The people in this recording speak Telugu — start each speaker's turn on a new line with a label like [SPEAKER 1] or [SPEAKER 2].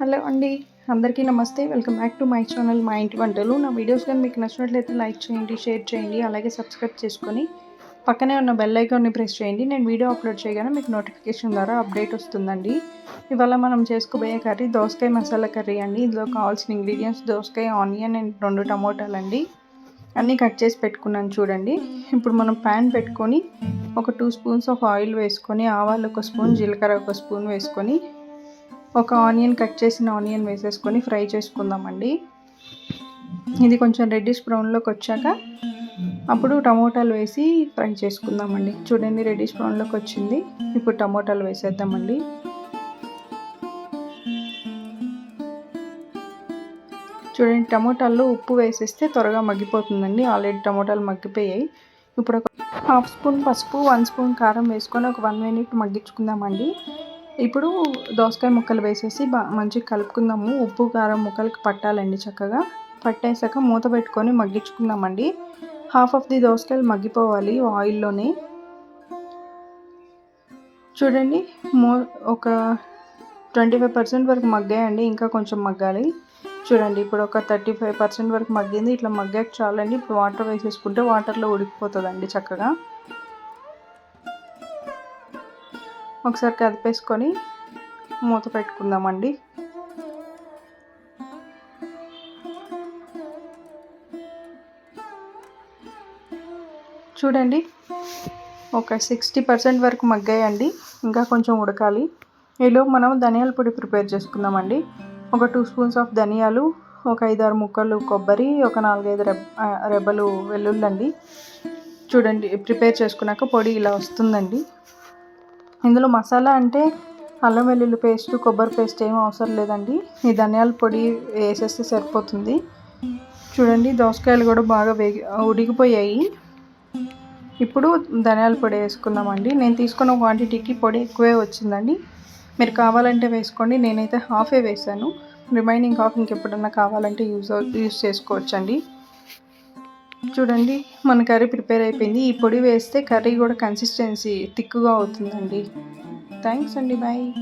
[SPEAKER 1] హలో అండి. అందరికీ నమస్తే. Welcome back to my channel మా ఇంటి వంటలు నా వీడియోస్ కానీ మీకు నచ్చినట్లయితే లైక్ చేయండి షేర్ చేయండి అలాగే సబ్స్క్రైబ్ చేసుకొని పక్కనే ఉన్న బెల్ ఐకాన్ని ప్రెస్ చేయండి. నేను వీడియో అప్లోడ్ చేయగానే మీకు నోటిఫికేషన్ ద్వారా అప్డేట్ వస్తుందండి. ఇవాళ మనం చేసుకోబోయే కర్రీ దోసకాయ మసాలా కర్రీ అండి. ఇందులో కావాల్సిన ఇంగ్రీడియంట్స్ దోసకాయ ఆనియన్ అండ్ రెండు టమోటాలు అండి అన్నీ కట్ చేసి పెట్టుకున్నాను చూడండి. ఇప్పుడు మనం ప్యాన్ పెట్టుకొని ఒక టూ స్పూన్స్ ఆఫ్ ఆయిల్ వేసుకొని ఆవాలు ఒక స్పూన్ జీలకర్ర ఒక స్పూన్ వేసుకొని ఒక ఆనియన్ కట్ చేసిన ఆనియన్ వేసేసుకొని ఫ్రై చేసుకుందామండి. ఇది కొంచెం రెడ్డిష్ బ్రౌన్లోకి వచ్చాక అప్పుడు టమోటాలు వేసి ఫ్రై చేసుకుందామండి. చూడండి రెడ్డిష్ బ్రౌన్లోకి వచ్చింది. ఇప్పుడు టమోటాలు వేసేద్దామండి. చూడండి టమోటాల్లో ఉప్పు వేసేస్తే త్వరగా మగ్గిపోతుందండి. ఆల్రెడీ టమోటాలు మగ్గిపోయాయి. ఇప్పుడు ఒక హాఫ్ స్పూన్ పసుపు వన్ స్పూన్ కారం వేసుకొని ఒక వన్ మినిట్ మగ్గించుకుందామండి. ఇప్పుడు దోసకాయ ముక్కలు వేసేసి బా మంచిగా కలుపుకుందాము. ఉప్పు కారం ముక్కలకి పట్టాలండి చక్కగా. పట్టేసాక మూత పెట్టుకొని మగ్గించుకుందామండి. హాఫ్ ఆఫ్ ది దోసకాయలు మగ్గిపోవాలి ఆయిల్లోనే. చూడండి మో ఒక ట్వంటీ ఫైవ్ పర్సెంట్ వరకు మగ్గాయండి ఇంకా కొంచెం మగ్గాలి. చూడండి ఇప్పుడు ఒక థర్టీ ఫైవ్ పర్సెంట్ వరకు మగ్గింది. ఇట్లా మగ్గాక చాలండి. ఇప్పుడు వాటర్ వేసేసుకుంటే వాటర్లో ఉడికిపోతుందండి చక్కగా. ఒకసారి కదిపేసుకొని మూత పెట్టుకుందామండి. చూడండి ఒక సిక్స్టీ పర్సెంట్ వరకు మగ్గాయండి. ఇంకా కొంచెం ఉడకాలి. ఈలో మనం ధనియాల పొడి ప్రిపేర్ చేసుకుందామండి. ఒక టూ స్పూన్స్ ఆఫ్ ధనియాలు ఒక ఐదారు ముక్కలు కొబ్బరి ఒక నాలుగైదు రెబ్ రెబ్బలు వెల్లుల్లండి. చూడండి ప్రిపేర్ చేసుకున్నాక పొడి ఇలా వస్తుందండి. ఇందులో మసాలా అంటే అల్లం వెల్లుల్లి పేస్ట్ కొబ్బరి పేస్ట్ ఏం అవసరం లేదండి. ఈ ధనియాల పొడి వేసేస్తే సరిపోతుంది. చూడండి దోసకాయలు కూడా బాగా వేగి ఉడికిపోయాయి. ఇప్పుడు ధనియాల పొడి వేసుకుందామండి. నేను తీసుకున్న క్వాంటిటీకి పొడి ఎక్కువే వచ్చిందండి. మీరు కావాలంటే వేసుకోండి. నేనైతే హాఫే వేసాను. రిమైనింగ్ హాఫ్ ఇంకెప్పుడన్నా కావాలంటే యూజ్ యూజ్ చేసుకోవచ్చండి. చూడండి మన కర్రీ ప్రిపేర్ అయిపోయింది. ఈ పొడి వేస్తే కర్రీ కూడా కన్సిస్టెన్సీ థిక్గా అవుతుందండి. థ్యాంక్స్ అండి బాయ్.